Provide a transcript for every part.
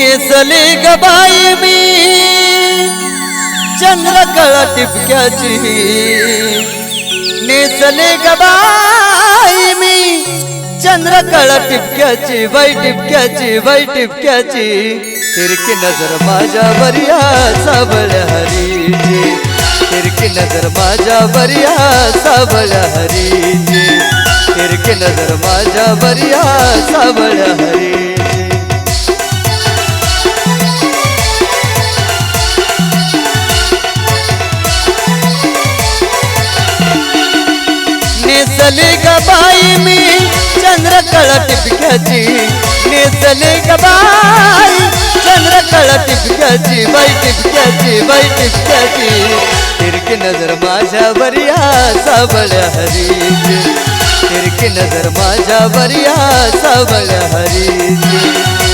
नेसले गबाई मी. चंद्रकळ टिपक्याची. नेसले गबाई बाई मी. चंद्रकळ टिपक्याची बाई टिपक्याची बाई टिपक्याची. तिरकी नजर माझ्या बरिया साबळ्या हरीची. तिरकी नजर माझ्या बरिया साबळ्या हरीची. तिरकी नजर माझ्या बरिया साबळ्या हरी नेसले गबाई बाई मी चंद्रकळ टिपक्याची नेसले गबाई बाई चंद्रकळ टिपक्याची बाई टिपक्याची बाई टिपक्याची तिरकी नजर माझ्या बरिया साबळ्या हरीची. तिरकी नजर माझ्या बरिया साबळ्या हरीची.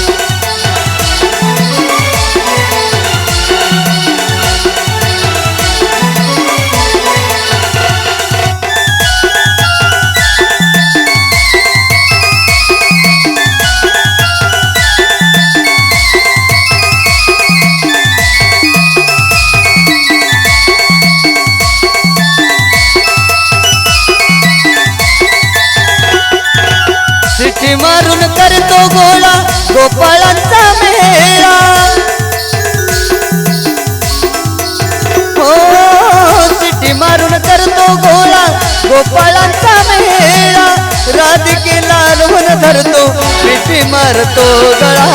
करतो गोळा गोपाळांचा मेळा हो सिटी मारून करतो गोळा गोपाळांचा मेळा राधिकेला वळून धरतो मिठी मारतो गळा.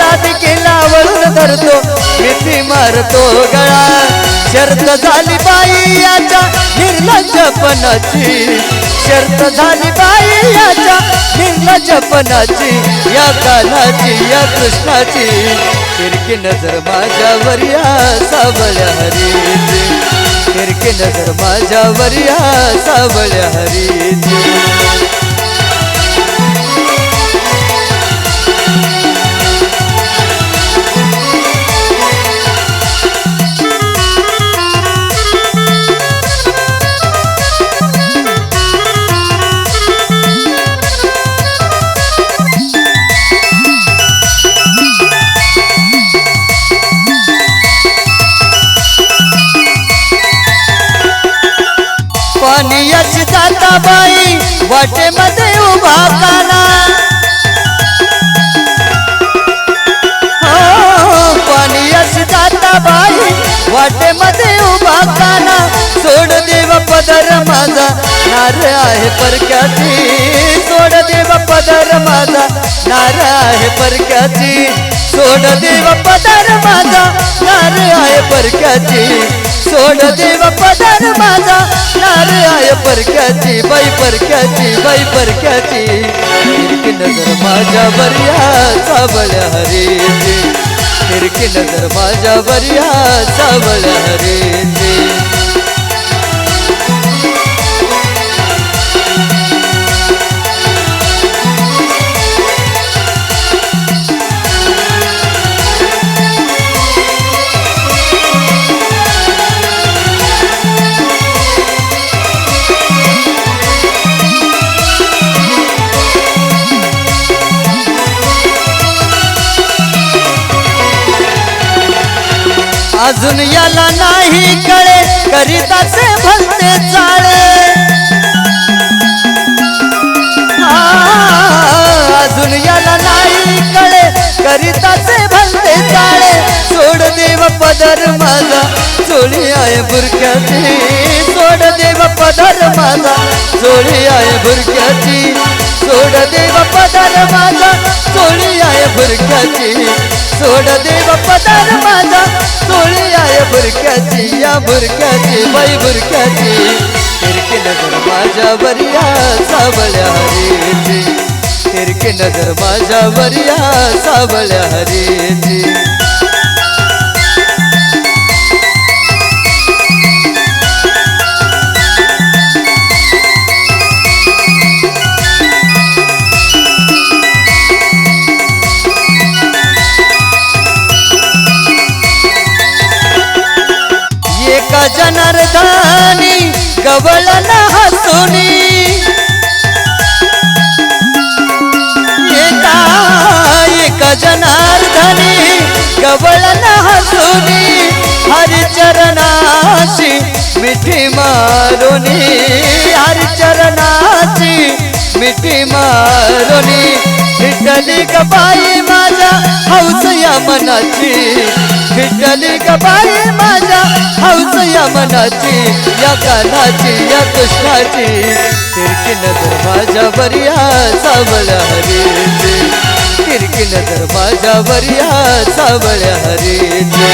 राधिकेला वळून धरतो मिठी मारतो गळा. शर्त झाली बाई याच्या निर्लज्जपणाची. शर्त झाली बाई याच्या निर्लज्जपणाची या कालाची या कृष्णाची. तिरकी नजर माझ्यावर या सावळ्या हरीची तिरकी नजर माझ्यावर या सावळ्या हरीची यश जाता बाई वाटेमध्ये उभा काना हो, यश जाता बाई वाटेमध्ये उभा काना सोड देव पदर माझा नार आहे परक्याची. सोड देव पदर माझा नार आहे परक्याची. सोड देव पदर माझा नार आहे परक्याची. सोड देव पदर माझा. नारे आय परक्याची बाई परक्याची बाई परक्याची. तिरकी नजर माझ्या बर्या साबळ्या हरीची. तिरकी नजर माझ्या बरिया साबळ्या हरीची. अजून याला नाही कळे करीताचे भलते चाळे. अजून याला नाही कळे करीता देव पदर माझा चोळी आहे बुरक्याची. सोड देव पदर माझा चोळी आहे बुरक्याची. सोड देव पदर माझा चोळी आहे बुरक्याची. सोड देव पदर माझा चोळी आहे बुरक्याची. या बुरक्याची बाई बुरक्याची. तिरकी नजर माझ्या बरिया सावळ्या हरीची. तिरकी नजर माझ्या बरिया सावळ्या हरीची. एका गवळन हसुनी. एका एक जनार्दनी गवळन हसुनी. हरिचरणाशी मिठी मारुनी. हरिचरणाची मिठी मारुनी विठ्ठली ग माझ्या हौस या मनाची. विठ्ठली ग माझ्या हौस या मनाची या कानाची या कृष्णाची. तिरकी नजर माझ्या बरिया सावळ्या हरीची. तिरकी नजर माझ्या बरिया सावळ्या हरीची.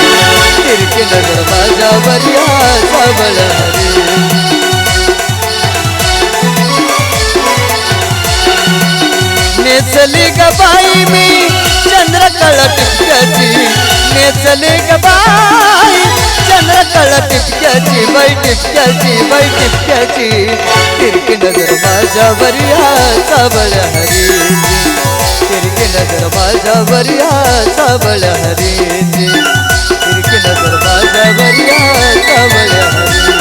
तिरकी नजर माझ्या बरिया सावळ्या हरी नेचली ग बाई मी चंद्रकळ टिपक्याची नेचली ग बाई चंद्रकळ टिपक्याची बाई टिपक्याची बाई टिपक्याची तिरकी नजर माझ्या बरिया साबळ्या हरी तिरकी नजर माझ्या बरिया साबळ्या हरी तिरकी नजर माझ्या बरिया साबळ्या हरी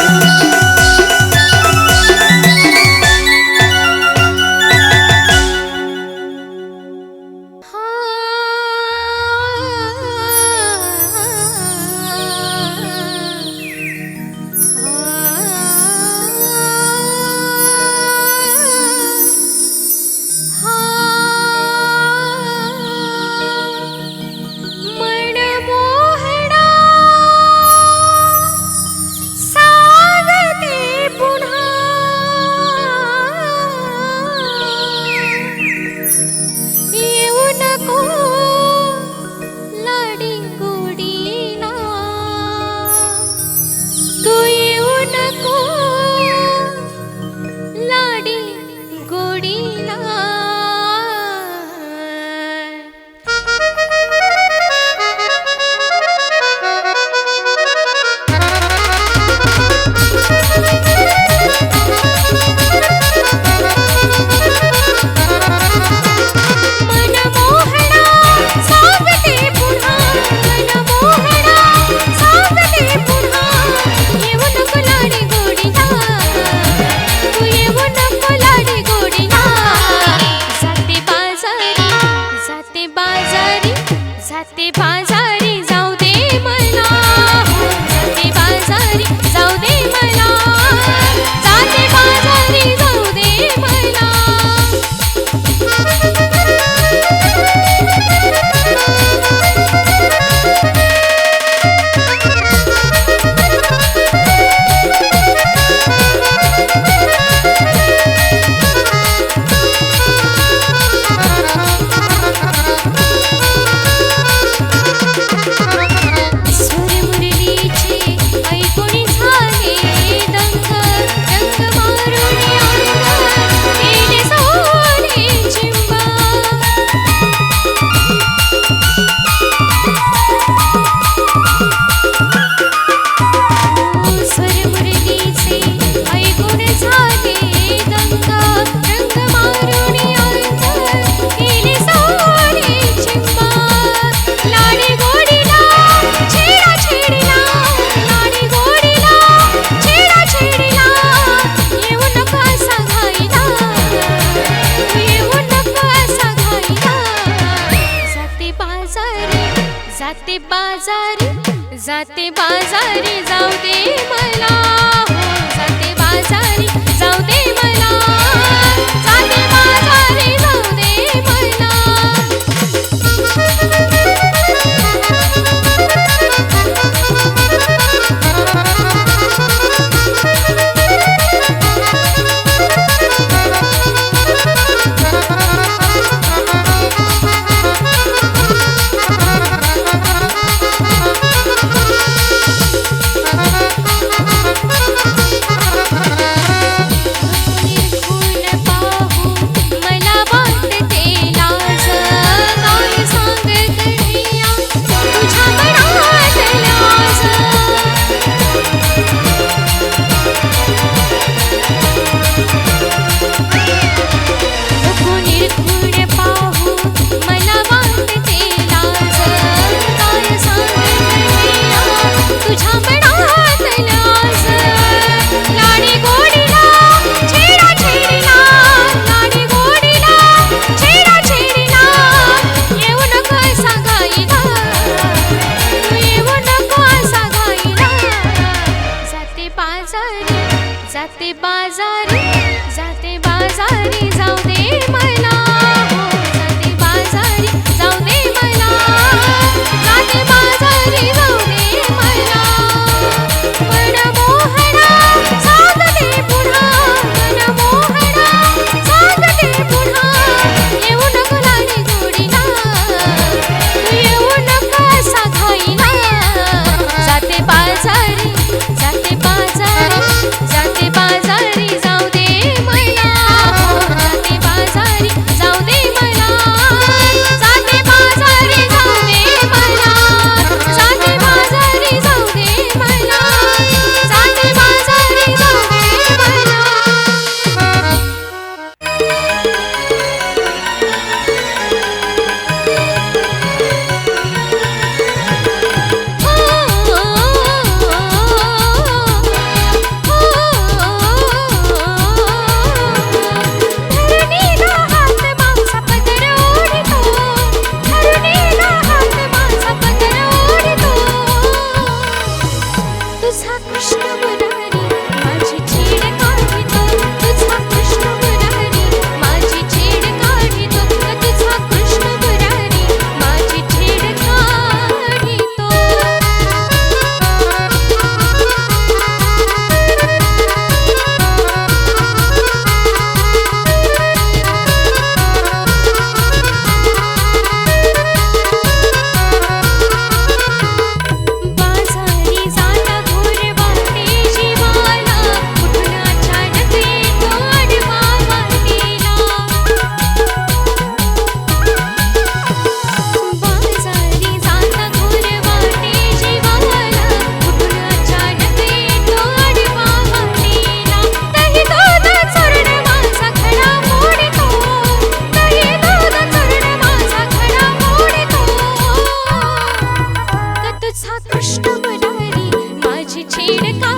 ir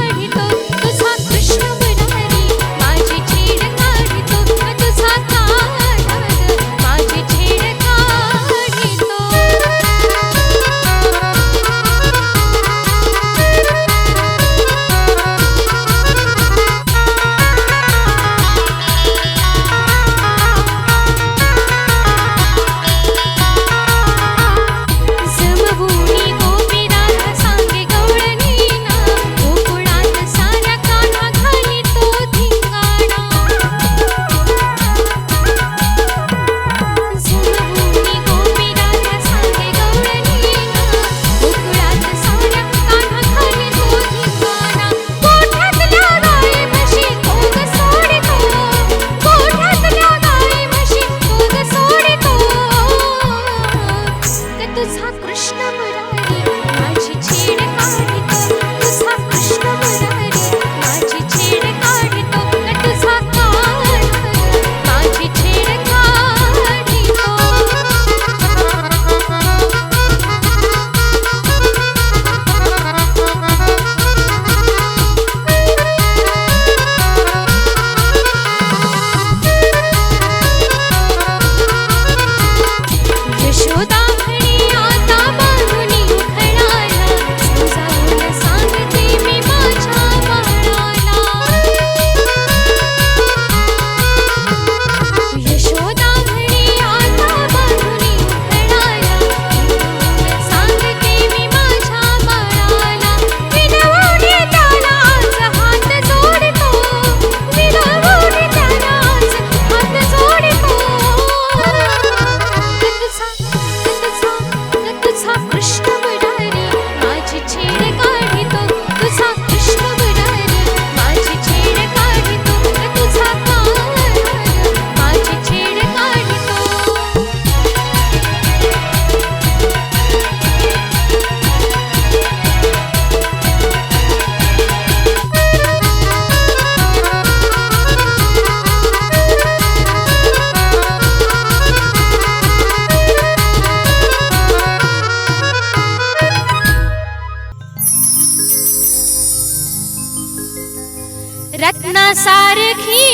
सारखी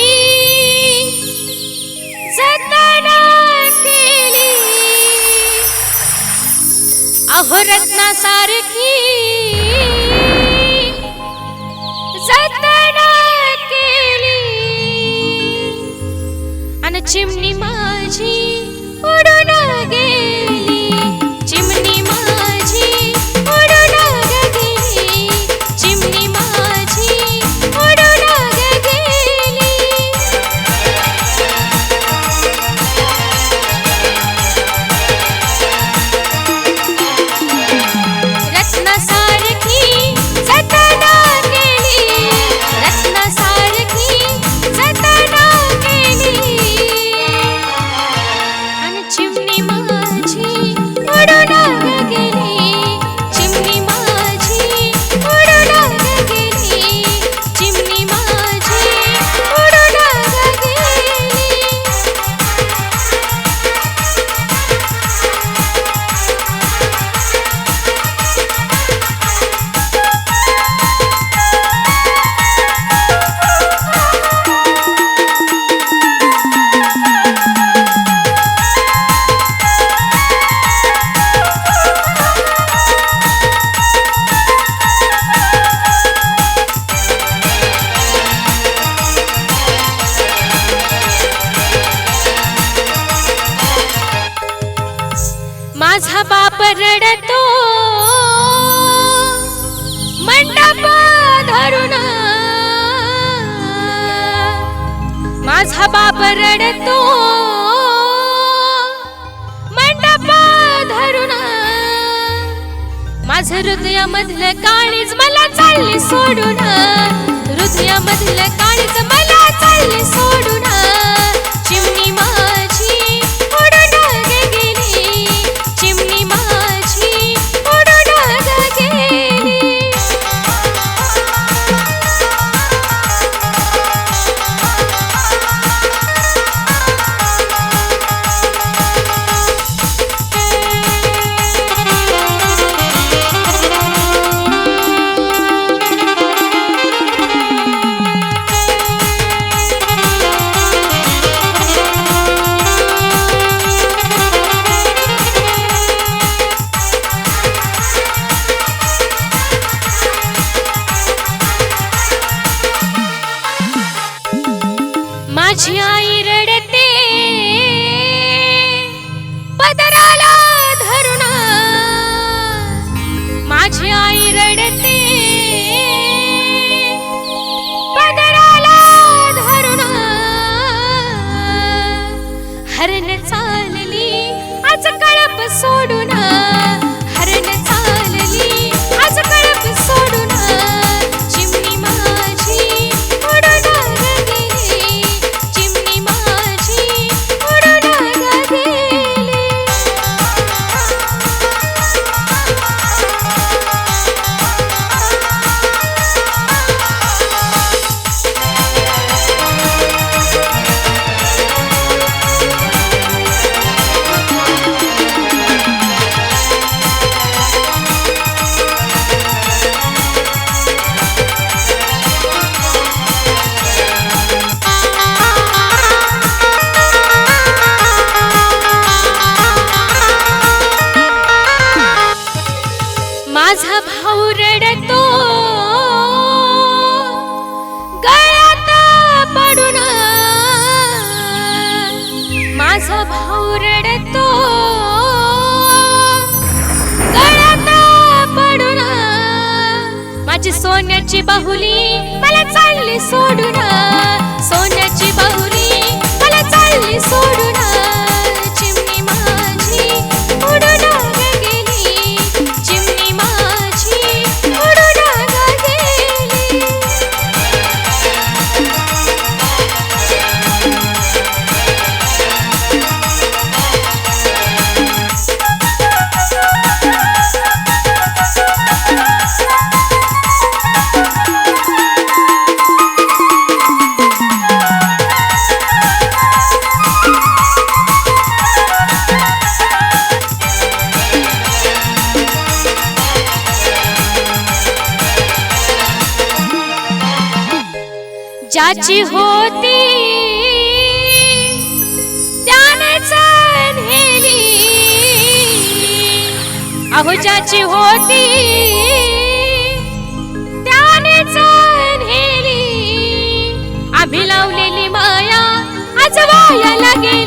जतना केली अभरत्ना सारखी। जतना केली आणि चिम सोडून हृदयामधलं माझा भाऊ रडतो. गळ्यात पडून माझा भाऊ रडतो. गळ्यात पडून माझी सोन्याची बाहुली मला चालली सोडून. सोन्याची बाहुली मला चालली सोडून. ज्याची होती त्यानेच नेली अहो ज्याची होती त्यानेच नेली आम्ही लावलेली माया आज वाया लागेल.